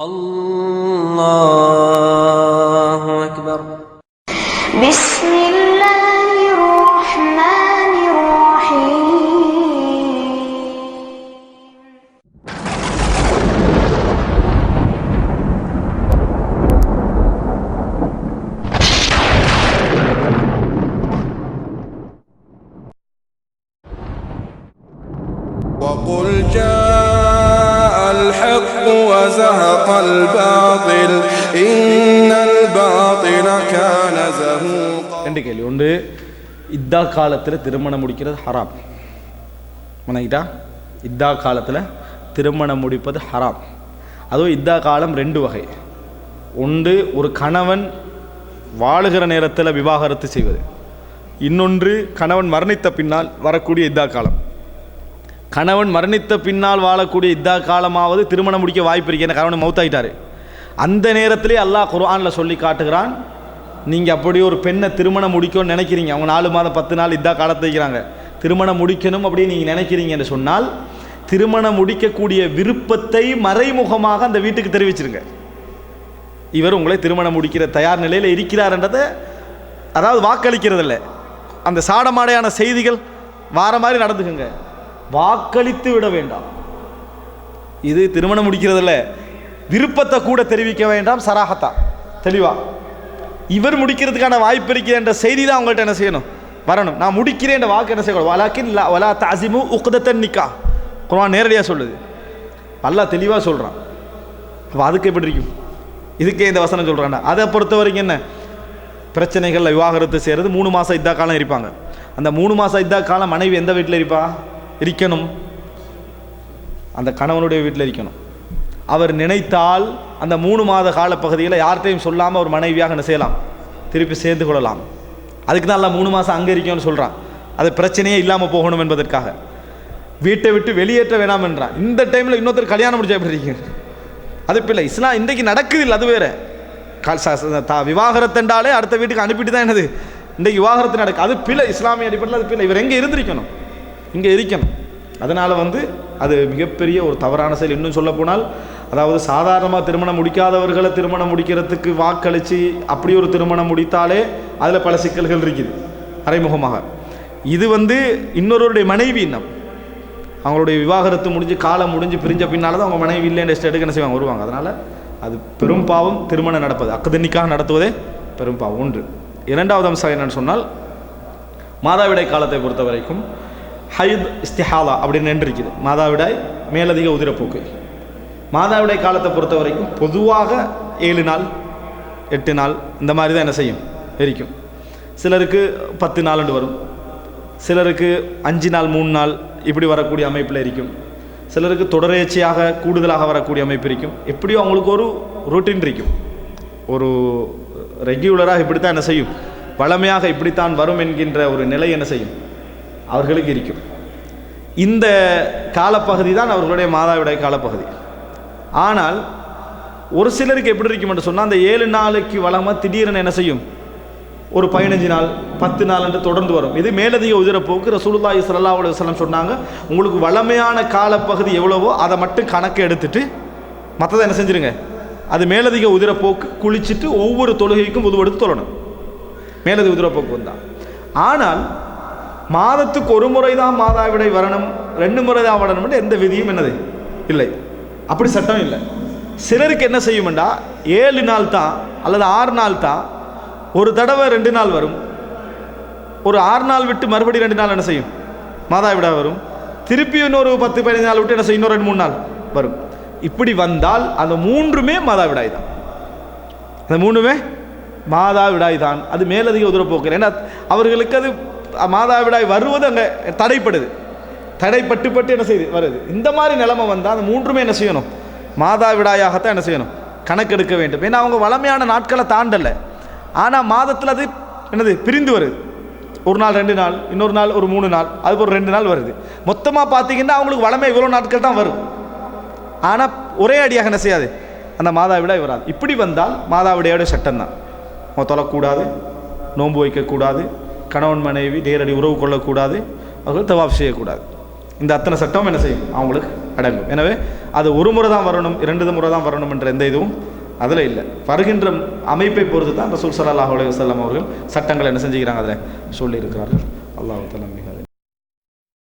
الله وزهق الباطل إن الباطل كان زهوقا ரெண்டு கேள்வி ஒன்று இத்தா காலத்தில் திருமணம் முடிக்கிறது ஹராம் மனைக்கிட்டா இத்தா காலத்தில் திருமணம் முடிப்பது ஹராம் அதுவும் இத்தா காலம் ரெண்டு வகை ஒன்று ஒரு கணவன் வாழுகிற நேரத்தில் விவாகரத்து செய்வது இன்னொன்று கணவன் மரணித்த பின்னால் வரக்கூடிய இத்தா காலம் கணவன் மரணித்த பின்னால் வாழக்கூடிய இதா காலமாவது திருமணம் முடிக்க வாய்ப்பு இருக்கு. ஏன்னா கணவன் மௌத்தாயிட்டாரு. அந்த நேரத்திலே அல்லாஹ் குர்ஆனில் சொல்லி காட்டுகிறான் நீங்கள் அப்படி ஒரு பெண்ணை திருமணம் முடிக்கணும்னு நினைக்கிறீங்க. அவங்க நாலு மாதம் பத்து நாள் இதா காலத்தை வைக்கிறாங்க. திருமணம் முடிக்கணும் அப்படின்னு நீங்கள் நினைக்கிறீங்க என்று சொன்னால் திருமணம் முடிக்கக்கூடிய விருப்பத்தை மறைமுகமாக அந்த வீட்டுக்கு தெரிவிச்சிருங்க. இவர் உங்களை திருமணம் முடிக்கிற தயார் நிலையில் இருக்கிறார்ன்றதை அதாவது வாக்களிக்கிறதில்ல. அந்த சாடமாடையான செய்திகள் வார மாதிரி நடந்துக்குங்க. வாக்களித்து விட வேண்டாம். இது திருமணம் முடிக்கிறதில்ல. விருப்பத்தை கூட தெரிவிக்க வேண்டாம் சராகத்தா. தெளிவா. இவர் முடிக்கிறதுக்கான வாய்ப்பு இருக்கிற என்ற செய்தி தான் அவங்கள்ட்ட என்ன செய்யணும்? வரணும். நான் முடிக்கிறேன் என்ற வாக்கு என்ன செய்யணும் வலாக்கின் வலா தாசிமு உக்தத்தன் நிக்கா. குரான் நேரடியாக சொல்லுது. நல்லா தெளிவாக சொல்கிறான் அப்போ அதுக்கு எப்படி இருக்கும்? இதுக்கே இந்த வசனம் சொல்கிறான்டா அதை பொறுத்த வரைக்கும் என்ன? பிரச்சனைகளில் விவாகரத்து செய்கிறது மூணு மாதம் இத்தா காலம் இருப்பாங்க. அந்த மூணு மாதம் இத்தா காலம் மனைவி எந்த வீட்டில் இருப்பா? இருக்கணும். அந்த கணவனுடைய வீட்டில் இருக்கணும். அவர் நினைத்தால் அந்த மூணு மாத கால பகுதியில் யார்கிட்டையும் சொல்லாமல் ஒரு மனைவியாக என்ன செய்யலாம் திருப்பி சேர்ந்து கொள்ளலாம். அதுக்கு தான் எல்லாம் மூணு மாதம் அங்கே இருக்கணும்னு சொல்கிறான் அது பிரச்சனையே இல்லாமல் போகணும் என்பதற்காக. வீட்டை விட்டு வெளியேற்ற வேணாம் என்றான். இந்த டைமில் இன்னொருத்தர் கல்யாணம் முடிச்சா எப்படி இருக்கீங்க? அது இப்போ இல்லை. இஸ்லாம் இன்றைக்கு நடக்குது இல்லை அது வேற. கால் தா விவாகரத்துண்டாலே அடுத்த வீட்டுக்கு அனுப்பிட்டு தான் என்னது? இன்றைக்கு விவாகரத்து நடக்கு. அது பிள்ளை இஸ்லாமிய அடிப்படையில் அது பிள்ளை இவர் எங்கே இருந்திருக்கணும்? இங்கே இருக்கணும். அதனால் வந்து அது மிகப்பெரிய ஒரு தவறான செயல். இன்னும் சொல்லப்போனால் அதாவது சாதாரணமாக திருமணம் முடிக்காதவர்களை திருமணம் முடிக்கிறதுக்கு வாக்களித்து அப்படி ஒரு திருமணம் முடித்தாலே அதில் பல சிக்கல்கள் இருக்குது. மறைமுகமாக இது வந்து இன்னொருவருடைய மனைவி இன்னம். அவங்களுடைய விவாகரத்து முடிஞ்சு காலம் முடிஞ்சு பிரிஞ்ச பின்னால் தான் அவங்க மனைவி இல்லைன்ற ஸ்டேட்டுக்கு என்ன செய்வாங்க? வருவாங்க. அதனால் அது பெரும் பாவம் திருமணம் நடப்பது. அக்கதன்னிக்காக நடத்துவதே பெரும் பாவம். ஒன்று. இரண்டாவது அம்சம் என்னன்னு சொன்னால் மாதாவிடை காலத்தை பொறுத்த வரைக்கும் ஹைத் இஸ்திஹாலா அப்படின்னு நின்று இருக்குது மாதாவிடாய் மேலதிக உதிரப்போக்கு. மாதாவிடாய் காலத்தை பொறுத்த வரைக்கும் பொதுவாக ஏழு நாள் எட்டு நாள் இந்த மாதிரி தான் என்ன செய்யும்? எரிக்கும். சிலருக்கு பத்து நாளுண்டு வரும். சிலருக்கு அஞ்சு நாள் மூணு நாள் இப்படி வரக்கூடிய அமைப்பில் இருக்கும் சிலருக்கு தொடரேச்சையாக கூடுதலாக வரக்கூடிய அமைப்பு இருக்கும் எப்படியும் அவங்களுக்கு ஒரு ரொட்டீன் இருக்கும். ஒரு ரெகுலராக இப்படித்தான் என்ன செய்யும்? வளமையாக இப்படித்தான் வரும் என்கின்ற ஒரு நிலை என்ன செய்யும்? அவர்களுக்கு இருக்கும். இந்த காலப்பகுதி தான் அவர்களுடைய மாதாவிடாய் காலப்பகுதி. ஆனால் ஒரு சிலருக்கு எப்படி இருக்கும் என்று சொன்னால் அந்த ஏழு நாளைக்கு வளமாக திடீரென என்ன செய்யும்? ஒரு பதினஞ்சு நாள் பத்து நாள் என்று தொடர்ந்து வரும். இது மேலதிக உதிரப்போக்கு ரசூலுல்லா ஸல்லல்லாஹு அலுவலம் சொன்னாங்க உங்களுக்கு வளமையான காலப்பகுதி எவ்வளவோ அதை மட்டும் கணக்கு எடுத்துட்டு மற்றதை என்ன செஞ்சுருங்க? அது மேலதிக உதிரப்போக்கு குளிச்சுட்டு ஒவ்வொரு தொழுகைக்கும் உதுவெடுத்து தொழணும். மேலதிக உதிரப்போக்கு வந்தான் ஆனால் மாதத்துக்கு ஒரு முறை தான் மாதாவிடை வரணும் ரெண்டு முறை தான் வரணும்னு எந்த விதியும் என்னது? இல்லை. அப்படி சட்டம் இல்லை. சிலருக்கு என்ன செய்யுமெண்டா? ஏழு நாள் தான் அல்லது ஆறு நாள் தான் ஒரு தடவை ரெண்டு நாள் வரும். ஒரு ஆறு நாள் விட்டு மறுபடியும் ரெண்டு நாள் என்ன செய்யும்? மாதாவிடா வரும். திருப்பி இன்னொரு பத்து பதினஞ்சு நாள் விட்டு என்ன செய்யும்? இன்னொரு ரெண்டு மூணு நாள் வரும். இப்படி வந்தால் அந்த மூன்றுமே மாதாவிடாய் தான் அந்த மூணுமே மாதாவிடாய் தான் அது மேலதிக போக்குறேன் ஏன்னா அவர்களுக்கு அது மாதாவிடாய் வருவது அங்கே தடைப்படுது. தடைப்பட்டு பட்டு என்ன செய்யுது வருது. இந்த மாதிரி நிலைமை வந்தால் அந்த மூன்றுமே என்ன செய்யணும்? மாதாவிடாயாகத்தான் என்ன செய்யணும்? கணக்கெடுக்க வேண்டும். ஏன்னா அவங்க வளமையான நாட்களை தாண்டலை. ஆனால் மாதத்தில் அது என்னது? பிரிந்து வருது. ஒரு நாள் ரெண்டு நாள் இன்னொரு நாள் ஒரு மூணு நாள் அதுக்கு ஒரு ரெண்டு நாள் வருது. மொத்தமாக பார்த்தீங்கன்னா அவங்களுக்கு வளமை இவ்வளோ நாட்கள் தான் வரும். ஆனால் ஒரே அடியாக என்ன செய்யாது? அந்த மாதாவிடாய் வராது. இப்படி வந்தால் மாதாவிடையோட சட்டம் தான் தொழக்கூடாது நோன்பு வைக்கக்கூடாது கணவன் மனைவி நேரடி உறவு கொள்ளக்கூடாது அவர்கள் தவாப் செய்யக்கூடாது. இந்த அத்தனை சட்டம் என்ன செய்யும்? அவங்களுக்கு அடங்கும். எனவே அது ஒரு முறை தான் வரணும் இரண்டு முறை தான் வரணும் என்ற எந்த இதுவும் அதில் இல்லை. வருகின்ற அமைப்பை பொறுத்து தான் ரசூல் ஸல்லல்லாஹு அலைஹி வஸல்லம் அவர்கள் சட்டங்களை என்ன செஞ்சுக்கிறாங்க அதில் சொல்லியிருக்கிறார்கள். அல்லாஹ் தலைமை